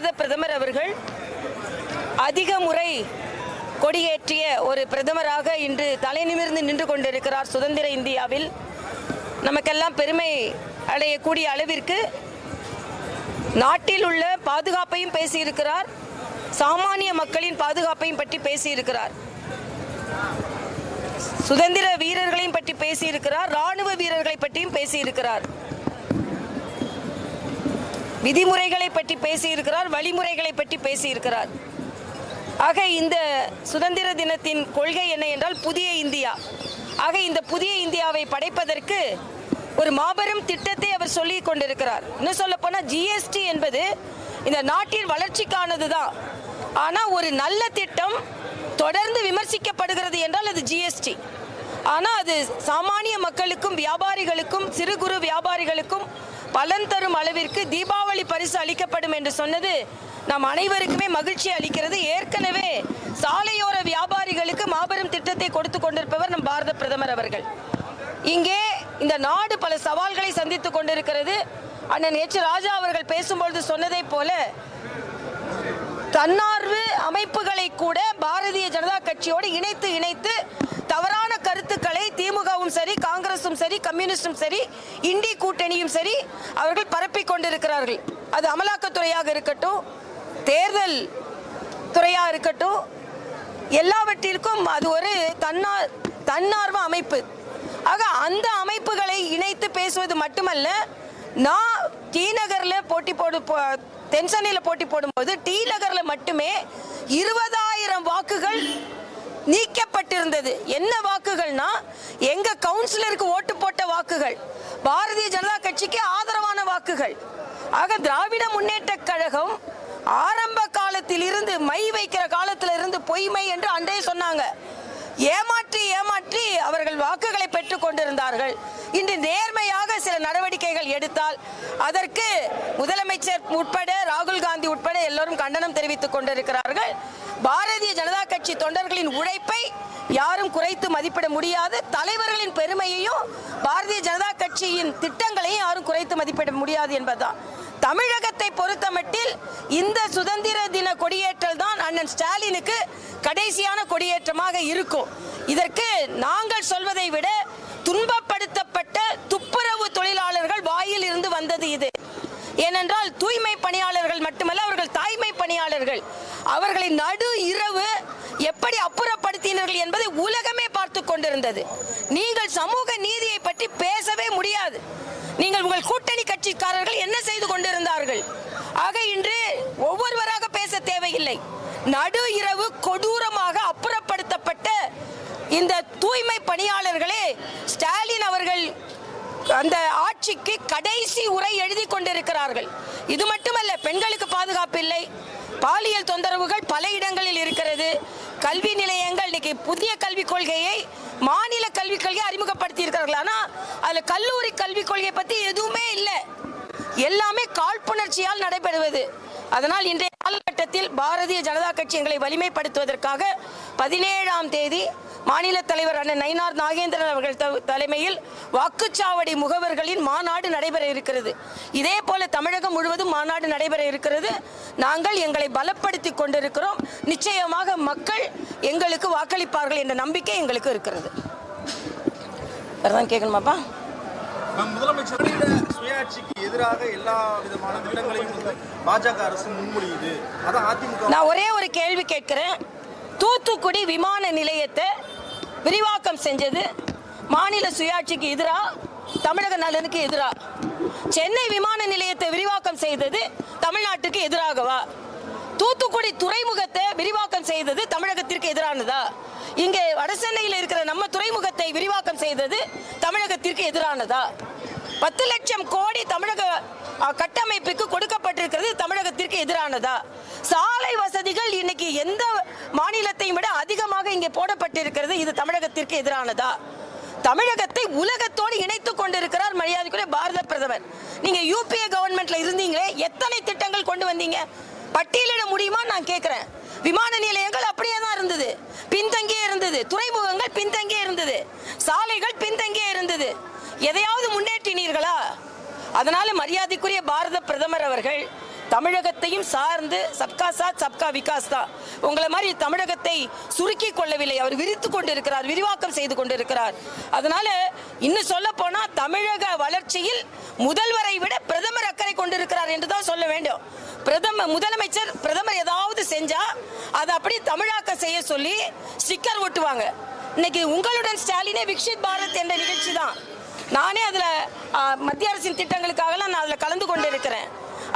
பாரத பிரதமர் அவர்கள் அதிக முறை கொடியேற்றிய ஒரு பிரதமராக இன்று தலை நிமிர்ந்து நின்று கொண்டிருக்கிறார் சுதந்திர இந்தியாவில். நமக்கெல்லாம் பெருமை அடையக்கூடிய அளவிற்கு நாட்டில் உள்ள பாதுகாப்பையும் பேசியிருக்கிறார். சாமானிய மக்களின் பாதுகாப்பையும் பற்றி பேசியிருக்கிறார். சுதந்திர வீரர்களையும் பற்றி பேசியிருக்கிறார். ராணுவ வீரர்களை பற்றியும் பேசியிருக்கிறார். விதிமுறைகளை பற்றி பேசியிருக்கிறார் வழிமுறைகளை பற்றி பேசியிருக்கிறார். ஆக இந்த சுதந்திர தினத்தின் கொள்கை என்ன என்றால் புதிய இந்தியா. ஆக இந்த புதிய இந்தியாவை படைப்பதற்கு ஒரு மாபெரும் திட்டத்தை அவர் சொல்லி கொண்டிருக்கிறார். இன்னும் சொல்ல போனால் ஜிஎஸ்டி என்பது இந்த நாட்டின் வளர்ச்சிக்கானது தான். ஆனால் ஒரு நல்ல திட்டம் தொடர்ந்து விமர்சிக்கப்படுகிறது என்றால் அது ஜிஎஸ்டி ஆனால் அது சாமானிய மக்களுக்கும் வியாபாரிகளுக்கும் சிறு குறு வியாபாரிகளுக்கும் பலன் தரும் அளவிற்கு தீபாவளி பரிசு அளிக்கப்படும் என்று சொன்னது நம் அனைவருக்குமே மகிழ்ச்சி அளிக்கிறது. ஏற்கனவே சாலையோர வியாபாரிகளுக்கு மாபெரும் திட்டத்தை கொடுத்து கொண்டிருப்பவர் நம் பாரத பிரதமர் அவர்கள். இங்கே இந்த நாடு பல சவால்களை சந்தித்துக் கொண்டிருக்கிறது. அண்ணன் எச் ராஜா அவர்கள் பேசும்பொழுது சொன்னதைப் போல தன்னார்வ அமைப்புகளை கூட பாரதிய ஜனதா கட்சியோடு இணைத்து இணைத்து திமுகவும் சரி காங்கிரசும் சரி கம்யூனிஸ்டும் சரி இந்தி கூட்டணியும் சரி அவர்கள் பரப்பிக் கொண்டிருக்கிறார்கள். அது அமலாக்கத்துறையாக இருக்கட்டும் தேர்தல் துறையாக இருக்கட்டும் எல்லாவற்றிற்கும் அது ஒரு தன்னா தன்னார்வ அமைப்பு. ஆக அந்த அமைப்புகளை இணைத்து பேசுவது மட்டுமல்ல நான் டி நகரில் போட்டி போடு தென்சென்னையில் போட்டி போடும்போது டி நகரில் மட்டுமே இருபதாயிரம் வாக்குகள் நீக்கப்பட்டிருந்தது. என்ன வாக்குகள்னா எங்க கவுன்சிலருக்கு ஓட்டு போட்ட வாக்குகள். பாரதிய ஜனதா கட்சிக்கு ஆதரவான வாக்குகள். ஆக திராவிட முன்னேற்ற கழகம் ஆரம்ப காலத்தில் இருந்து மை வைக்கிற காலத்தில் இருந்து பொய்மை என்று அன்றே சொன்னாங்க. ஏமாற்றி ஏமாற்றி அவர்கள் வாக்குகளை பெற்றுக் கொண்டிருந்தார்கள். இன்று நேர்மையாக நடவடிக்கைகள் எடுத்தால் அதற்கு முதலமைச்சர் உட்பட ராகுல் காந்தி உட்பட எல்லோரும் கண்டனம் தெரிவித்துக் கொண்டிருக்கிறார்கள். பாரதிய ஜனதா கட்சி தொண்டர்களின் உழைப்பை யாரும் குறைத்து மதிப்பிட முடியாது. தலைவர்களின் பெருமையையும் பாரதிய ஜனதா கட்சியின் திட்டங்களையும் யாரும் குறைத்து மதிப்பிட முடியாது என்பதுதான். தமிழகத்தை பொறுத்தமட்டில் இந்த சுதந்திர தின கொடியேற்றல் தான் அண்ணன் ஸ்டாலினுக்கு கடைசியான கொடியேற்றமாக இருக்கும். இதற்கு நாங்கள் சொல்வதை விட துன்பப்படுத்த மேற்பட்ட துப்புரவு தொழிலாளர்கள் வாயில் இருந்து வந்தது இது. ஏனென்றால் தூய்மை பணியாளர்கள் மட்டுமல்ல அவர்கள் தாய்மை பணியாளர்கள். அவர்களை நடு இரவு எப்படி அப்புறப்படுத்தினர்கள் என்பதை உலகமே பார்த்து கொண்டிருந்தது. நீங்கள் சமூக நீதியை பற்றி பேசவே முடியாது. நீங்கள் உங்கள் கூட்டணி கட்சிக்காரர்கள் என்ன செய்து கொண்டிருந்தார்கள்? ஆக இன்று ஒவ்வொருவராக பேச தேவையில்லை. நடு இரவு கொடூரமாக அப்புறப்படுத்தப்பட்ட இந்த தூய்மை பணியாளர் அந்த ஆட்சிக்கு கடைசி உரை எழுதி கொண்டிருக்கிறார்கள். இது மட்டுமல்ல பெண்களுக்கு பாதுகாப்பு இல்லை. பாலியல் தொந்தரவுகள் பல இடங்களில் இருக்கிறது. கல்வி நிலையங்கள் இன்னைக்கு புதிய கல்விக் கொள்கையை மாநில கல்விக் கொள்கையை அறிமுகப்படுத்தி இருக்கிறார்கள் அதில் கல்லூரி கல்விக் கொள்கையை பற்றி எதுவுமே இல்லை. எல்லாமே காழ்ப்புணர்ச்சியால் நடைபெறுவது. அதனால் இன்றைய காலகட்டத்தில் பாரதிய ஜனதா கட்சி எங்களை வலிமைப்படுத்துவதற்காக பதினேழாம் தேதி மாநில தலைவர் அண்ணன் நயினார் நாகேந்திரன் அவர்கள் தலைமையில் வாக்குச்சாவடி முகவர்களின் மாநாடு நடைபெற இருக்கிறது. இதே போல தமிழகம் முழுவதும் மாநாடு நடைபெற இருக்கிறது. நாங்கள் எங்களை பலப்படுத்தி கொண்டிருக்கிறோம். நிச்சயமாக மக்கள் எங்களுக்கு வாக்களிப்பார்கள் என்ற நம்பிக்கை எங்களுக்கு இருக்கிறது. வேறதான் கேட்கணுமாப்பா? முதலமைச்சர் மாநில சுயாட்சிக்கு எதிராக எல்லா விதமான திட்டங்களையும் வந்து பாஜக அரசு முன்மொழியுது. அதான் அதிமுக. நான் ஒரே ஒரு கேள்வி கேட்கிறேன். தூத்துக்குடி விமான நிலையத்தை விரிவாக்கம் செஞ்சது மாநில சுயாட்சிக்கு எதிராக தமிழக நலனுக்கு எதிராக சென்னை விமான நிலையத்தை விரிவாக்கம் செய்தது தமிழ்நாட்டுக்கு எதிராகவா? தூத்துக்குடி துறைமுகத்தை விரிவாக்கம் செய்தது தமிழகத்திற்கு எதிரானதா? இங்கே வடசென்னையில் இருக்கிற நம்ம துறைமுகத்தை விரிவாக்கம் செய்தது தமிழகத்திற்கு எதிரானதா? பத்து லட்சம் கோடி தமிழக கட்டமைப்புக்கு கொடுக்கப்பட்டிருக்கிறது தமிழகத்திற்கு எதிரானதா? சாலை வசதிகள் இன்னைக்கு எந்த மாநிலத்தையும் விட அதிகமாக இங்கே போடப்பட்டிருக்கிறது இது தமிழகத்திற்கு எதிரானதா? தமிழகத்தை உலகத்தோடு இணைத்துக் கொண்டிருக்கிறார் மரியாதைக்குரிய பாரத பிரதமர். நீங்க யூபிஏ கவர்மெண்ட்ல இருந்தீங்களே எத்தனை திட்டங்கள் கொண்டு வந்தீங்க? பட்டியலிட முடியுமா நான் கேட்கிறேன் விமான நிலையங்கள் அப்படியே தான் இருந்தது. பின்தங்கியே இருந்தது. துறைமுகங்கள் பின்தங்கியே இருந்தது. சாலைகள் பின்தங்கியே இருந்தது. எதையாவது முன்னேற்றினீர்களா? அதனால மரியாதைக்குரிய பாரத பிரதமர் அவர்கள் தமிழகத்தையும் சார்ந்து சப்கா சாத் சப்கா விகாஸ் தான். உங்களை மாதிரி தமிழகத்தை சுருக்கி கொள்ளவில்லை. அவர் விரித்து கொண்டிருக்கிறார் விரிவாக்கம் செய்து கொண்டிருக்கிறார். அதனால இன்னும் சொல்ல போனா தமிழக வளர்ச்சியில் முதல்வரை விட பிரதமர் அக்கறை கொண்டிருக்கிறார் என்று தான் சொல்ல வேண்டும். பிரதம முதலமைச்சர் பிரதமர் ஏதாவது செஞ்சா அதை அப்படியே தமிழாக்கம் செய்ய சொல்லி ஸ்டிக்கர் ஒட்டுவாங்க. இன்னைக்கு உங்களுடன் ஸ்டாலினே விக்ஷித் பாரத் என்ற நிகழ்ச்சி தான். நானே அதில் மத்திய அரசின் திட்டங்களுக்காகலாம் நான் அதில் கலந்து கொண்டிருக்கிறேன்.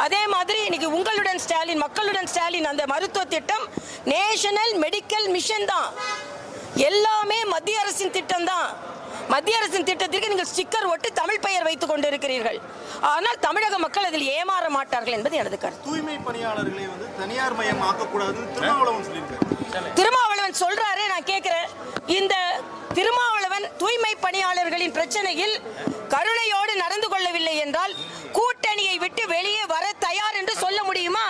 அதே மாதிரி இன்னைக்கு உங்களுடன் ஸ்டாலின் மக்களுடன் ஸ்டாலின் அந்த மருத்துவ திட்டம் நேஷனல் மெடிக்கல் மிஷன் தான். எல்லாமே மத்திய அரசின் திட்டம் தான். மத்திய அரசின் திட்டத்திற்கு நீங்கள் ஸ்டிக்கர் ஒட்டி தமிழ் பெயர் வைத்துக் கொண்டிருக்கிறீர்கள். ஆனால் தமிழக மக்கள் அதில் ஏமாற மாட்டார்கள் என்பது எனது கருத்து. தூய்மை பணியாளர்களை வந்து தனியார் மயம் சொல்லியிருக்காரு. திருமாவளவன் சொல்றாரு நான் கேட்கிறேன். இந்த திருமாவளவன் தூய்மை பணியாளர்களின் பிரச்சனையில் கருணையோடு நடந்து கொள்ளவில்லை என்றால் கூட்டணியை விட்டு வெளியே வர தயார் என்று சொல்ல முடியுமா?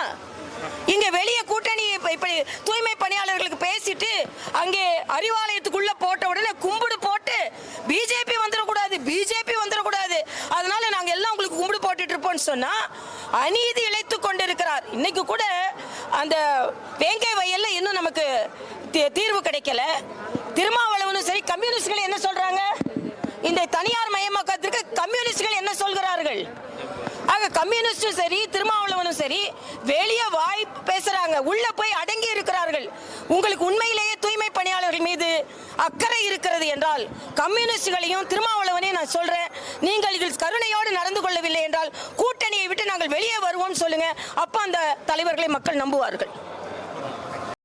இங்க வெளியே கூட்டணி இப்படி தூய்மை பணியாளர்களுக்கு பேசிட்டு அங்கே அறிவாலயத்துக்குள்ள போட்ட உடனே கும்பிடு போட்டு பிஜேபி வந்துடக்கூடாது பிஜேபி வந்துடக்கூடாது. அதனால நாங்க எல்லாம் உங்களுக்கு கும்பிடு போட்டுட்டு இருப்போம்னு சொன்னா அநீதி இழைத்து கொண்டிருக்கிறார். இன்னைக்கு கூட அந்த வேங்கை வயல்ல இன்னும் நமக்கு தீ- தீர்வு கிடைக்கல. திருமாவளவனும் சரி கம்யூனிஸ்ட்கள் என்ன சொல்றாங்க? இந்த தனியார் மயமாக்கத்திற்கு கம்யூனிஸ்ட்கள் என்ன சொல்கிறார்கள்? கம்யூனிஸ்டும் சரி திருமாவளவனும் சரி வெளியே வாய் பேசுறாங்க. உள்ள போய் அடங்கி இருக்கிறார்கள். உங்களுக்கு உண்மையிலேயே தூய்மை பணியாளர்கள் மீது அக்கறை இருக்கிறது என்றால் கம்யூனிஸ்டுகளையும் திருமாவளவனையும் நான் சொல்றேன் நீங்கள் இதில் கருணையோடு நடந்து கொள்ளவில்லை என்றால் கூட்டணியை விட்டு நாங்கள் வெளியே வருவோம் சொல்லுங்க. அப்ப அந்த தலைவர்களை மக்கள் நம்புவார்கள்.